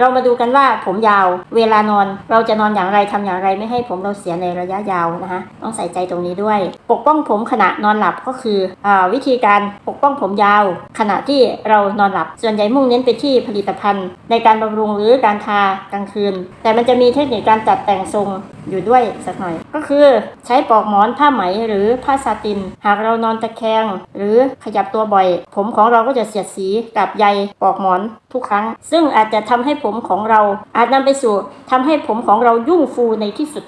เรามาดูกันว่าผมยาวเวลานอน เราจะนอนอย่างไรทำอย่างไรไม่ให้ผมเราเสียในระยะยาวนะคะต้องใส่ใจตรงนี้ด้วย ปกป้องผมขณะนอนหลับก็คืออวิธีการปกป้องผมยาว ขณะที่เรานอนหลับส่วนใหญ่มุ่งเน้นไปที่ผลิตภัณฑ์ ในการบำรุงหรือการทากลางคืน แต่มันจะมีเทคนิคการจัดแต่งทรง อยู่ด้วยสักหน่อย ก็คือใช้ปลอกหมอนผ้าไหมหรือผ้าซาติน หากเรานอนตะแคง หรือขยับตัวบ่อย ผมของเราก็จะเสียดสีกับใยปลอกหมอนทุกครั้ง ซึ่งอาจจะทำให้ผมของเรา อาจนำไปสู่ทำให้ผมของเรายุ่งฟูในที่สุด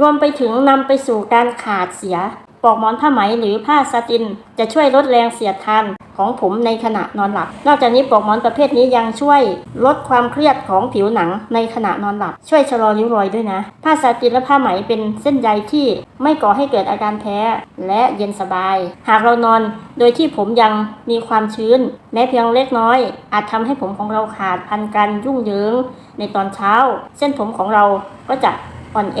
รวมไปถึงนำไปสู่การขาดเสียปลอกหมอนผ้าไหมหรือผ้าซาติน จะช่วยลดแรงเสียดทาน ของผมในขณะนอนหลับ นอกจากนี้ปลอกหมอนประเภทนี้ยังช่วยลดความเครียดของผิวหนังในขณะนอนหลับ ช่วยชะลอริ้วรอยด้วยนะ ผ้าซาตินและผ้าไหมเป็นเส้นใยที่ไม่ก่อให้เกิดอาการแพ้ และเย็นสบาย หากเรานอนโดยที่ผมยังมีความชื้น แม้เพียงเล็กน้อย อาจทำให้ผมของเราขาดพันกันยุ่งเหยิงในตอนเช้า เส้นผมของเราก็จะอ่อนแอ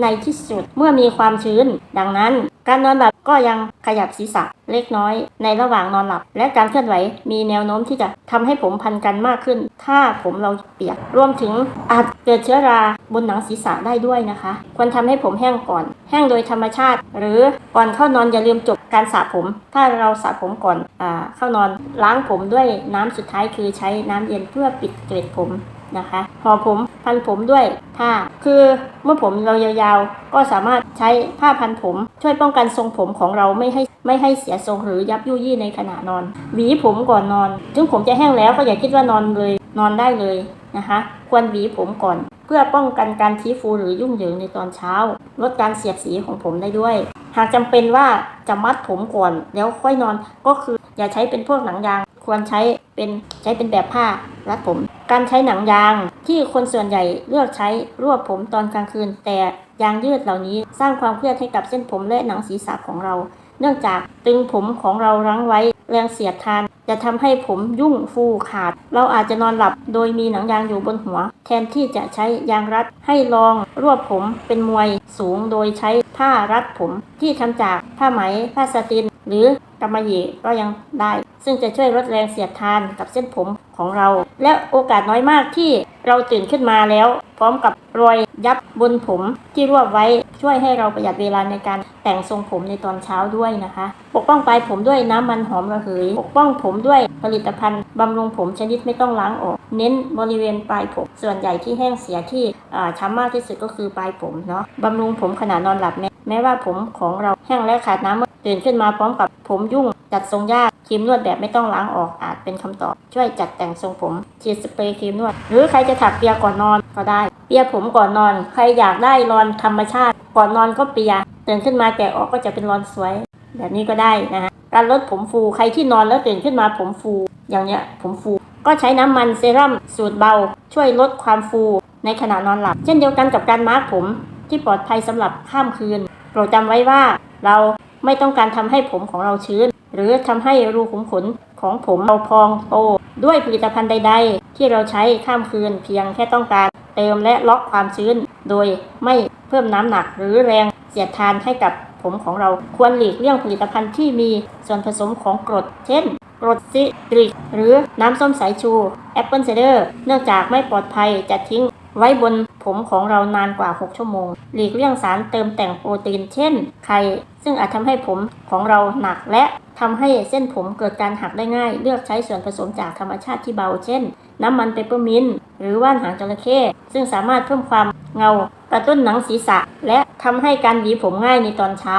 ในที่สุดเมื่อมีความชื้น ดังนั้น การนอนหลับก็ยังขยับศีรษะเล็กน้อย ในระหว่างนอนหลับ และการเคลื่อนไหวมีแนวโน้มที่จะทำให้ผมพันกันมากขึ้น ถ้าผมเราเปียก รวมถึงอาจเกิดเชื้อราบนหนังศีรษะได้ด้วยนะคะ ควรทำให้ผมแห้งก่อน แห้งโดยธรรมชาติ หรือก่อนเข้านอนอย่าลืมจบการสระผม ถ้าเราสระผมก่อนอเข้านอนล้างผมด้วยน้ำสุดท้ายคือใช้น้ำเย็นเพื่อปิดเกล็ดผม นะคะห่อผมพันผมด้วยผ้าคือเมื่อผมเรายาวๆ ก็สามารถใช้ผ้าพันผม ช่วยป้องกันทรงผมของเราไม่ให้ไม่ให้เสียทรงหรือยับยุยี่ในขณะนอน หวีผมก่อนนอน ถึงผมจะแห้งแล้วก็อย่าคิดว่านอนเลยนอนได้เลยนะคะ ควรหวีผมก่อน เพื่อป้องกันการชี้ฟูหรือยุ่งเหยิงในตอนเช้า ลดการเสียดสีของผมได้ด้วย หากจำเป็นว่าจะมัดผมก่อนแล้วค่อยนอนก็คืออย่าใช้เป็นพวกหนังยาง ควรใช้เป็นใช้เป็นแบบผ้ารัดผม การใช้หนังยางที่คนส่วนใหญ่เลือกใช้รวบผมตอนกลางคืน แต่ยางยืดเหล่านี้สร้างความเครียดให้กับเส้นผมและหนังศีรษะของเรา เนื่องจากตึงผมของเรารั้งไว้แรงเสียดทานจะทำให้ผมยุ่งฟูขาด เราอาจจะนอนหลับโดยมีหนังยางอยู่บนหัว แทนที่จะใช้ยางรัดให้ลองรวบผมเป็นมวยสูงโดยใช้ผ้ารัดผมที่ทำจากผ้าไหมผ้าสติน หรือกำมะหยี่ก็ยังได้ ซึ่งจะช่วยลดแรงเสียดทานกับเส้นผมของเรา และโอกาสน้อยมากที่เราตื่นขึ้นมาแล้ว พร้อมกับรอยยับบนผมที่รวบไว้ช่วยให้เราประหยัดเวลาในการแต่งทรงผมในตอนเช้าด้วยนะคะ ปกป้องปลายผมด้วยน้ำมันหอมระเหย ปกป้องผมด้วยผลิตภัณฑ์บำรุงผมชนิดไม่ต้องล้างออก เน้นบริเวณปลายผม ส่วนใหญ่ที่แห้งเสียที่ช้ำมากที่สุดก็คือปลายผมเนาะบำรุงผมขณะนอนหลับแม้แม้ว่าผมของเราแห้งและขาดน้ำ ตื่นขึ้นมาพร้อมกับผมยุ่ง จัดทรงยากครีมนวดแบบไม่ต้องล้างออกอาจเป็นคำตอบ ช่วยจัดแต่งทรงผมฉีดสเปรย์ครีมนวด หรือใครจะถักเปียก่อนนอนก็ได้ เปียผมก่อนนอน ใครอยากได้รอนธรรมชาติ ก่อนนอนก็เปียตื่นขึ้นมาแกะออกก็จะเป็นรอนสวย แบบนี้ก็ได้นะฮะการลดผมฟูใครที่นอนแล้วตื่นขึ้นมาผมฟู อย่างเนี้ยผมฟู ก็ใช้น้ำมันเซรั่มสูตรเบา ช่วยลดความฟูในขณะนอนหลับ เช่นเดียวกันกับการมาร์กผมที่ปลอดภัยสำหรับข้ามคืน โปรดจำไว้ว่าเรา ไม่ต้องการทำให้ผมของเราชื้น หรือทำให้รูขุมขนของผมเราพองโต ด้วยผลิตภัณฑ์ใด ๆ ที่เราใช้ข้ามคืนเพียงแค่ต้องการเติมและล็อกความชื้น โดยไม่เพิ่มน้ำหนักหรือแรงเสียดทานให้กับผมของเราควรหลีกเลี่ยงผลิตภัณฑ์ที่มีส่วนผสมของกรด เช่น กรดซิตริก หรือน้ำส้มสายชู แอปเปิลไซเดอร์ เนื่องจากไม่ปลอดภัยจะทิ้งไว้บน ผมของเรานานกว่า 6 ชั่วโมง หลีกเลี่ยงสารเติมแต่งโปรตีนเช่น ไข่ ซึ่งอาจทำให้ผมของเราหนักและทำให้เส้นผมเกิดการหักได้ง่าย เลือกใช้ส่วนผสมจากธรรมชาติที่เบา เช่น น้ำมันเปปเปอร์มินต์หรือว่านหางจระเข้ซึ่งสามารถเพิ่มความเงากระตุ้นหนังศีรษะ และทำให้การหวีผมง่ายในตอนเช้า